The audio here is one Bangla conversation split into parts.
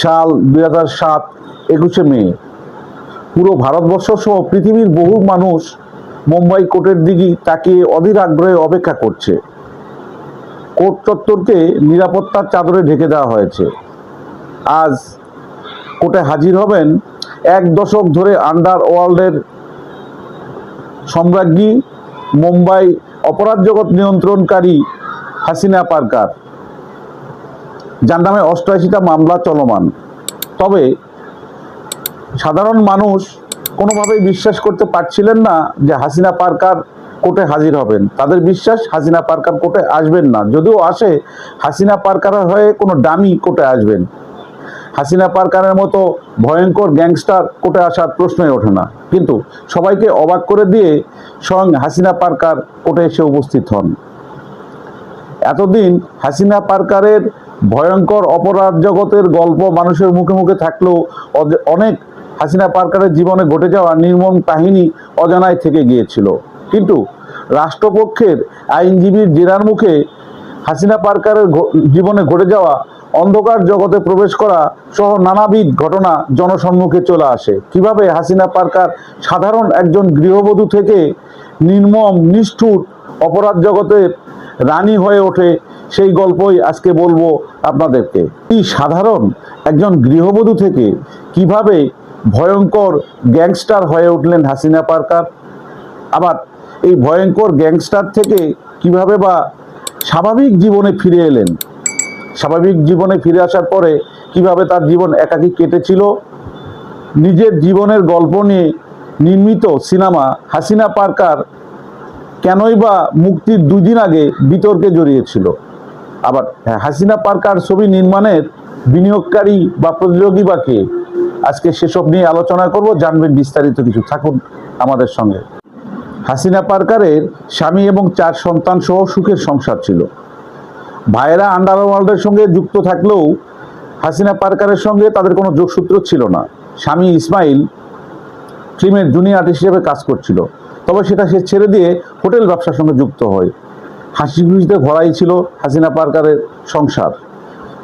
সাল দুই হাজার সাত একুশে মে। পুরো ভারতবর্ষ সহ পৃথিবীর বহু মানুষ মুম্বাই কোর্টের দিকে তাকিয়ে অধীর আগ্রহে অপেক্ষা করছে। কোর্ট চত্বরকে নিরাপত্তার চাদরে ঢেকে দেওয়া হয়েছে। আজ কোর্টে হাজির হবেন এক দশক ধরে আন্ডার ওয়ার্ল্ডের সম্রাজ্ঞী মুম্বাই অপরাধ জগৎ নিয়ন্ত্রণকারী হাসিনা পারকার। যার নামে অষ্টআশিটা মামলা চলমান। তবে সাধারণ মানুষ কোনোভাবেই বিশ্বাস করতে পারছিলেন না যে হাসিনা পার্কার কোর্টে হাজির হবেন। তাদের বিশ্বাস হাসিনা পার্কার কোর্টে আসবেন না। যদিও আসে, হাসিনা পারকারের হয়ে কোনো ডামি কোর্টে আসবেন। হাসিনা পার্কারের মতো ভয়ঙ্কর গ্যাংস্টার কোর্টে আসার প্রশ্নই ওঠে না। কিন্তু সবাইকে অবাক করে দিয়ে স্বয়ং হাসিনা পার্কার কোর্টে এসে উপস্থিত হন। এতদিন হাসিনা পারকারের ভয়ঙ্কর অপরাধ জগতের গল্প মানুষের মুখে মুখে থাকলেও অনেক হাসিনা পার্কারের জীবনে ঘটে যাওয়া নির্মম কাহিনী অজানায় থেকে গিয়েছিল। কিন্তু রাষ্ট্রপক্ষের আইনজীবীর জেরার মুখে হাসিনা পার্কারের জীবনে ঘটে যাওয়া অন্ধকার জগতে প্রবেশ করা সহ নানাবিধ ঘটনা জনসম্মুখে চলে আসে। কীভাবে হাসিনা পার্কার সাধারণ একজন গৃহবধূ থেকে নির্মম, নিষ্ঠুর অপরাধ জগতের রানী হয়ে ওঠে সেই গল্পই আজকে বলব আপনাদেরকে। এই সাধারণ একজন গৃহবধূ থেকে কীভাবে ভয়ঙ্কর গ্যাংস্টার হয়ে উঠলেন হাসিনা পারকার? আবার এই ভয়ঙ্কর গ্যাংস্টার থেকে কীভাবে বা স্বাভাবিক জীবনে ফিরে এলেন? স্বাভাবিক জীবনে ফিরে আসার পরে কীভাবে তার জীবন একাকী কেটেছিল? নিজের জীবনের গল্প নিয়ে নির্মিত সিনেমা হাসিনা পারকার কেনই বা মুক্তির দুদিন আগে বিতর্কে জড়িয়েছিল? আবার হ্যাঁ, হাসিনা পার্কার ছবি নির্মাণের বিনিয়োগকারী বা প্রতিযোগী বা কে? আজকে সেসব নিয়ে আলোচনা করব জানবেন বিস্তারিত কিছু। থাকুন আমাদের সঙ্গে। হাসিনা পার্কারের স্বামী এবং চার সন্তান সহ সুখের সংসার ছিল। ভাইয়েরা আন্ডারওয়ার্ল্ডের সঙ্গে যুক্ত থাকলেও হাসিনা পার্কারের সঙ্গে তাদের কোনো যোগসূত্র ছিল না। স্বামী ইসমাইল ফিল্মের জুনিয়র আর্টিস্ট হিসেবে কাজ করছিল। তবে সেটা সে ছেড়ে দিয়ে হোটেল ব্যবসার সঙ্গে যুক্ত হয়। হাসি খুশিতে ভরাই ছিল হাসিনা পার্কারের সংসার।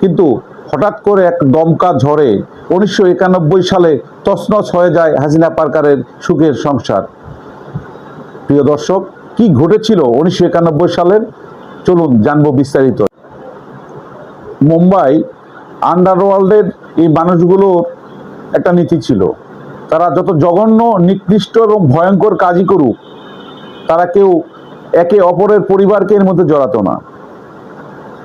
কিন্তু হঠাৎ করে এক দমকা ঝড়ে উনিশশো একানব্বই সালে তছনছ হয়ে যায় হাসিনা পার্কারের সুখের সংসার। প্রিয় দর্শক, কি ঘটেছিল উনিশশো একানব্বই সালের? চলুন জানব বিস্তারিত। মুম্বাই আন্ডারওয়ার্ল্ডের এই মানুষগুলোর একটা নীতি ছিল। তারা যত জঘন্য, নিকৃষ্ট এবং ভয়ঙ্কর কাজই করুক, তারা কেউ একে অপরের পরিবারকে এর মধ্যে জড়াতো না।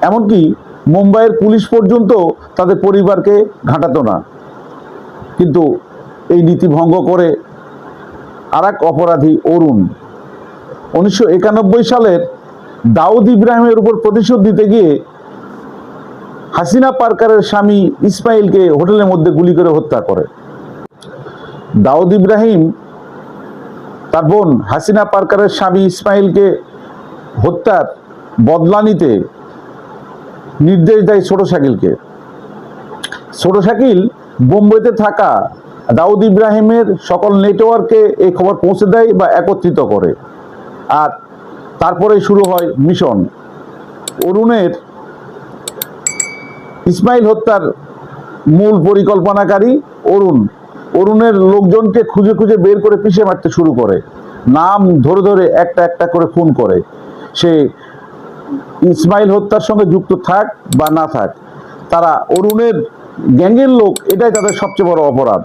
এমনকি মুম্বাইয়ের পুলিশ পর্যন্ত তাদের পরিবারকে ঘাঁটাতো না। কিন্তু এই নীতি ভঙ্গ করে আর অপরাধী অরুণ। উনিশশো একানব্বই সালের দাউদ ইব্রাহিমের উপর প্রতিশোধ দিতে গিয়ে হাসিনা পার্কারের স্বামী ইসমাইলকে হোটেলের মধ্যে গুলি করে হত্যা করে। দাউদ ইব্রাহিম তার বোন হাসিনা পার্কারের স্বামী ইসমাইলকে হত্যার বদলা নিতে নির্দেশ দেয় ছোট শাকিলকে। ছোট শাকিল বোম্বেতে থাকা দাউদ ইব্রাহিমের সকল নেটওয়ার্কে এই খবর পৌঁছে দেয় বা একত্রিত করে। আর তারপরে শুরু হয় মিশন। অরুণের ইসমাইল হত্যার মূল পরিকল্পনাকারী অরুণ অরুণের লোকজনকে খুঁজে খুঁজে বের করে পিষে মারতে শুরু করে। নাম ধরে ধরে একটা একটা করে ফোন করে। সে ইসমাইল হত্যার সঙ্গে যুক্ত থাক বা না থাক, তারা অরুণের গ্যাংয়ের লোক, এটাই তাদের সবচেয়ে বড় অপরাধ।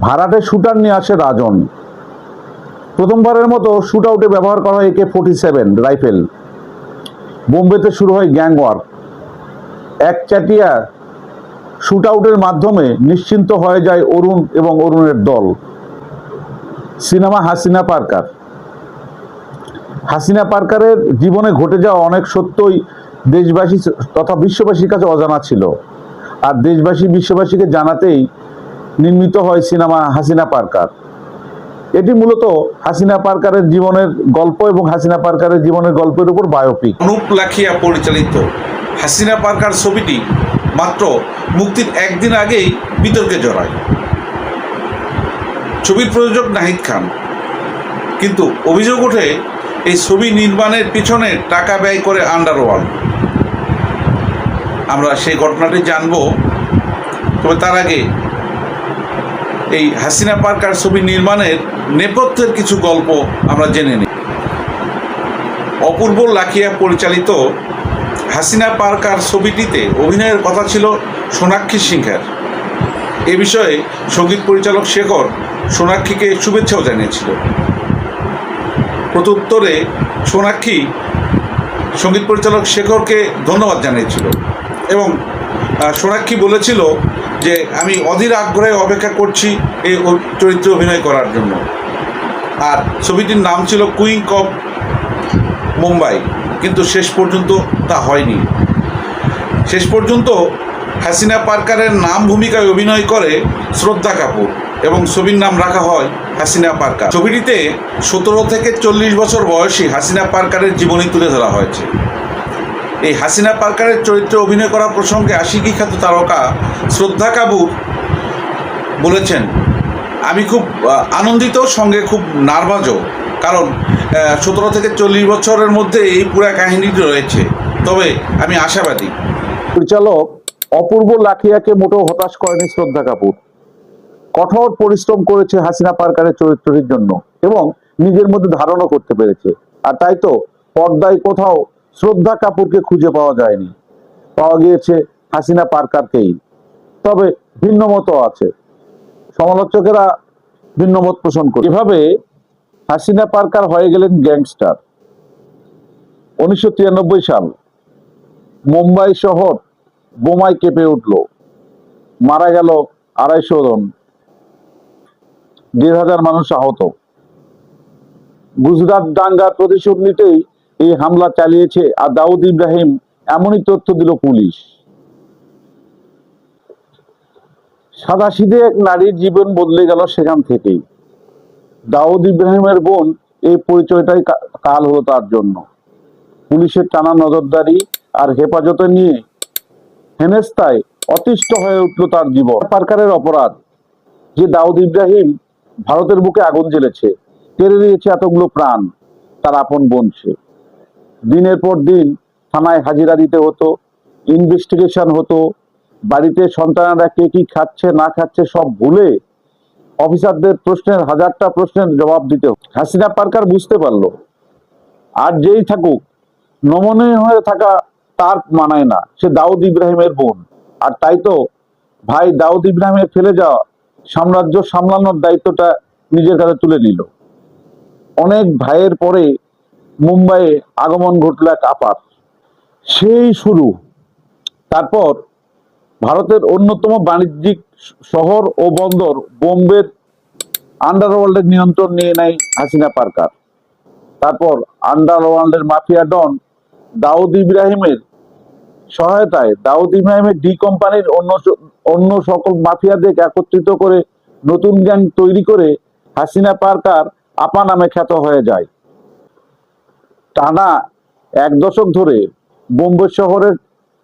ভাড়াটে শুটার নিয়ে আসে রাজন। প্রথমবারের মতো শুট আউটে ব্যবহার করা হয় একে ফোর্টি সেভেন রাইফেল। বোম্বেতে শুরু হয় গ্যাং ওয়ার। একচাটিয়া শুট আউটের মাধ্যমে নিশ্চিন্ত হয়ে যায় অরুণ এবং অরুণের দল। সিনেমা হাসিনা পার্কার। হাসিনা পার্কারের জীবনে ঘটে যাওয়া অনেক সত্যই দেশবাসী তথা বিশ্ববাসীর কাছে অজানা ছিল। আর দেশবাসী বিশ্ববাসীকে জানাতেই নির্মিত হয় সিনেমা হাসিনা পার্কার। এটি মূলত হাসিনা পার্কারের জীবনের গল্প এবং হাসিনা পার্কারের জীবনের গল্পের উপর বায়োপিক অনুপ লাখিয়া পরিচালিত হাসিনা পার্কার ছবিটি মাত্র মুক্তির একদিন আগেই বিতর্কে জড়ায়। ছবির প্রযোজক নাহিদ খান। কিন্তু অভিযোগ ওঠে, এই ছবি নির্মাণের পিছনে টাকা ব্যয় করে আন্ডারওয়ার্ল্ড আমরা সেই ঘটনাটি জানব, তবে তার আগে এই হাসিনা পার্কার ছবি নির্মাণের নেপথ্যের কিছু গল্প আমরা জেনে নিই। অপূর্ব লাখিয়া পরিচালিত হাসিনা পার্কার ছবিটিতে অভিনয়ের কথা ছিল সোনাক্ষী সিংহের। এ বিষয়ে সংগীত পরিচালক শেখর সোনাক্ষীকে শুভেচ্ছাও জানিয়েছিল। প্রত্যুত্তরে সোনাক্ষী সংগীত পরিচালক শেখরকে ধন্যবাদ জানিয়েছিল এবং সোনাক্ষী বলেছিল যে, আমি অধীর আগ্রহে অপেক্ষা করছি এই চরিত্রে অভিনয় করার জন্য। আর ছবিটির নাম ছিল কুইং অফ মুম্বাই। কিন্তু শেষ পর্যন্ত তা হয়নি। শেষ পর্যন্ত হাসিনা পার্কারের নাম ভূমিকায় অভিনয় করে শ্রদ্ধা কাপুর এবং ছবির নাম রাখা হয় হাসিনা পার্কার। ছবিটিতে সতেরো থেকে চল্লিশ বছর বয়সী হাসিনা পার্কারের জীবনী তুলে ধরা হয়েছে। এই হাসিনা পার্কারের চরিত্রে অভিনয় করা প্রসঙ্গে আশিকি খ্যাত তারকা শ্রদ্ধা কাপুর বলেছেন, আমি খুব আনন্দিত, সঙ্গে খুব নার্ভাসও। কারণ সতেরো থেকে চল্লিশ বছরের মধ্যে এই পুরো কাহিনীটি রয়েছে। তবে আমি আশাবাদী। পরিচালক অপূর্ব লাখিয়াকে মোটেও হতাশ করেনি শ্রদ্ধা কাপুর। কঠোর পরিশ্রম করেছে হাসিনা পার্কারের চরিত্রটির জন্য এবং নিজের মধ্যে ধারণও করতে পেরেছে। আর তাই তো পর্দায় কোথাও শ্রদ্ধা কাপুরকে খুঁজে পাওয়া যায়নি। পাওয়া গিয়েছে হাসিনা পার্কারকেই। তবে ভিন্ন মতো আছে। সমালোচকেরা ভিন্ন মত পোষণ করে। এভাবে হাসিনা পার্কার হয়ে গেলেন গ্যাংস্টার। উনিশশো তিরানব্বই সাল মুম্বাই শহর বোমায় কেঁপে উঠল। মারা গেল আড়াইশো জন। দেড় হাজার মানুষ আহত। গুজরাট দাঙ্গার প্রতিশোধ নিতেই এই হামলা চালিয়েছে আর দাউদ ইব্রাহিম এমনই তথ্য দিল পুলিশ। সাদা সিধে এক নারীর জীবন বদলে গেল সেখান থেকেই। দাউদ ইব্রাহিমের বোন এই পরিচয়টাই কাল হলো তার জন্য। পুলিশের টানা নজরদারি আর হেফাজতে নিয়ে হেনেস্তায় অতিষ্ঠ হয়ে উঠল তার জীবন। পার্কারের অপরাধ, যে দাউদ ইব্রাহিম ভারতের বুকে আগুন জ্বেলেছে, কেড়ে নিয়েছে এতগুলো প্রাণ, তার আপন বোন সে। দিনের পর দিন থানায় হাজিরা দিতে হতো ইনভেস্টিগেশন হতো, বাড়িতে সন্তানেরা কে কি খাচ্ছে, না খাচ্ছে সব ভুলে অফিসারদের প্রশ্নের, হাজারটা প্রশ্নের জবাব দিতে হাসিনা পার্কার বুঝতে পারল, আর যেই থাকুক, নমনীয় হয়ে থাকা তার মানায় না। সে দাউদ ইব্রাহিমের বোন। আর তাই তো ভাই দাউদ ইব্রাহিমের ফেলে যাওয়া সাম্রাজ্য সামলানোর দায়িত্বটা নিজের কাছে তুলে নিল। অনেক ভাইয়ের পরে মুম্বাইয়ে আগমন ঘটল এক আপাত সেই শুরু। তারপর ভারতের অন্যতম বাণিজ্যিক শহর ও বন্দর বোম্বের আন্ডারওয়ার্ল্ডের নিয়ন্ত্রণ নিয়ে নেয় হাসিনা পার্কার। তারপর আন্ডারওয়ার্ল্ডের মাফিয়া ডন দাউদ ইব্রাহিমের সহায়তায় দাউদ ইব্রাহিমের ডি কোম্পানির অন্য অন্য সকল মাফিয়াদের একত্রিত করে নতুন গ্যাং তৈরি করে হাসিনা পার্কার আপা নামে খ্যাত হয়ে যায়। টানা এক দশক ধরে বোম্বে শহরের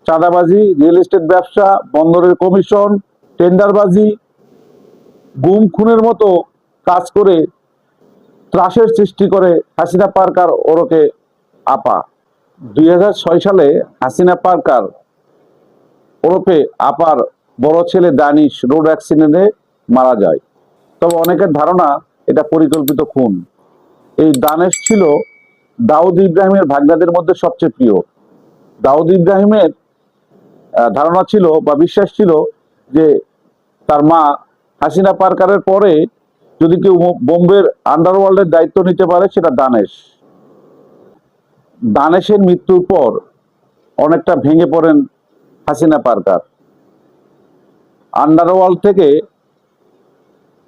চাঁদাবাজি, রিয়েল এস্টেট ব্যবসা, বন্দরের কমিশন টেন্ডারবাজি, গুম খুনের মতো কাজ করে ত্রাসের সৃষ্টি করে হাসিনা পার্কার ওরকে আপা। দুই হাজার ছয় সালে হাসিনা পার্কার ওরফে আপার বড় ছেলে দানিশ রোড অ্যাক্সিডেন্টে মারা যায়। তবে অনেকের ধারণা এটা পরিকল্পিত খুন। এই দানেশ ছিল দাউদ ইব্রাহিমের ভাগ্নাদের মধ্যে সবচেয়ে প্রিয়। দাউদ ইব্রাহিমের ধারণা ছিল বা বিশ্বাস ছিল যে তার মা হাসিনা পার্কারের পরে যদি কেউ বোম্বের আন্ডারওয়ার্ল্ডের দায়িত্ব নিতে পারে, সেটা দানেশ। দানেশের মৃত্যুর পর অনেকটা ভেঙে পড়েন হাসিনা পার্কার। আন্ডারওয়ার্ল্ড থেকে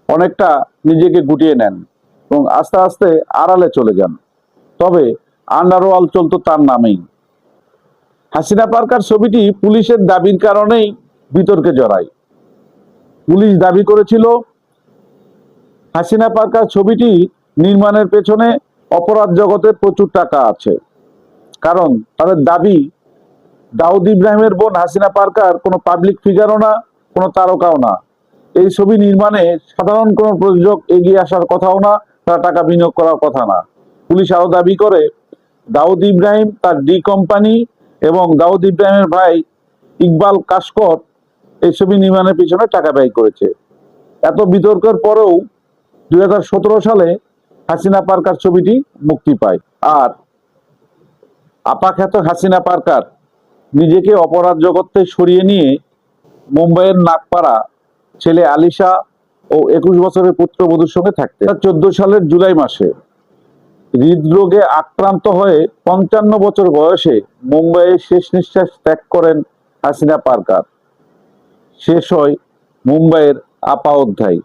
অনেকটা নিজেকে গুটিয়ে নেন এবং আস্তে আস্তে আড়ালে চলে যান। তবে আন্ডারওয়ার্ল্ড চলতো তার নামেই। হাসিনা পার্কার ছবিটি পুলিশের দাবির কারণেই বিতর্কে জড়ায়। পুলিশ দাবি করেছিল। হাসিনা পার্কার ছবিটি নির্মাণের পেছনে অপরাধ জগতে প্রচুর টাকা আছে। কারণ তাদের দাবি, দাউদ ইব্রাহিমের বোন হাসিনা পার্কার কোনো পাবলিক ফিগারও না, কোনো তারকাও না। এই ছবি নির্মাণে সাধারণ কোনো প্রযোজক এগিয়ে আসার কথাও না, তারা টাকা বিনিয়োগ করার কথা না। পুলিশ আরও দাবি করে, দাউদ ইব্রাহিম তার ডি কোম্পানি এবং দাউদ ইব্রাহিমের ভাই ইকবাল কাশকর ছবি নির্মাণের পিছনে টাকা ব্যয় করেছে। এত বিতর্কের পরেও দুই হাজার সতেরো সালে হাসিনা পার্কার ছবিটি মুক্তি পায়। আর আপাখ্যাত হাসিনা পার্কার নিজেকে অপরাধ থেকে সরিয়ে নিয়ে মুম্বাইয়ের নাগপাড়া ছেলে আলিশা ও একুশ বছরের পুত্রবধূর সঙ্গে থাকতে চোদ্দ সালের জুলাই মাসে হৃদরোগে আক্রান্ত হয়ে পঞ্চান্ন বছর বয়সে মুম্বাইয়ে শেষ নিঃশ্বাস ত্যাগ করেন হাসিনা পার্কার। শেষ হয় মুম্বাইয়ের আপা অধ্যায়।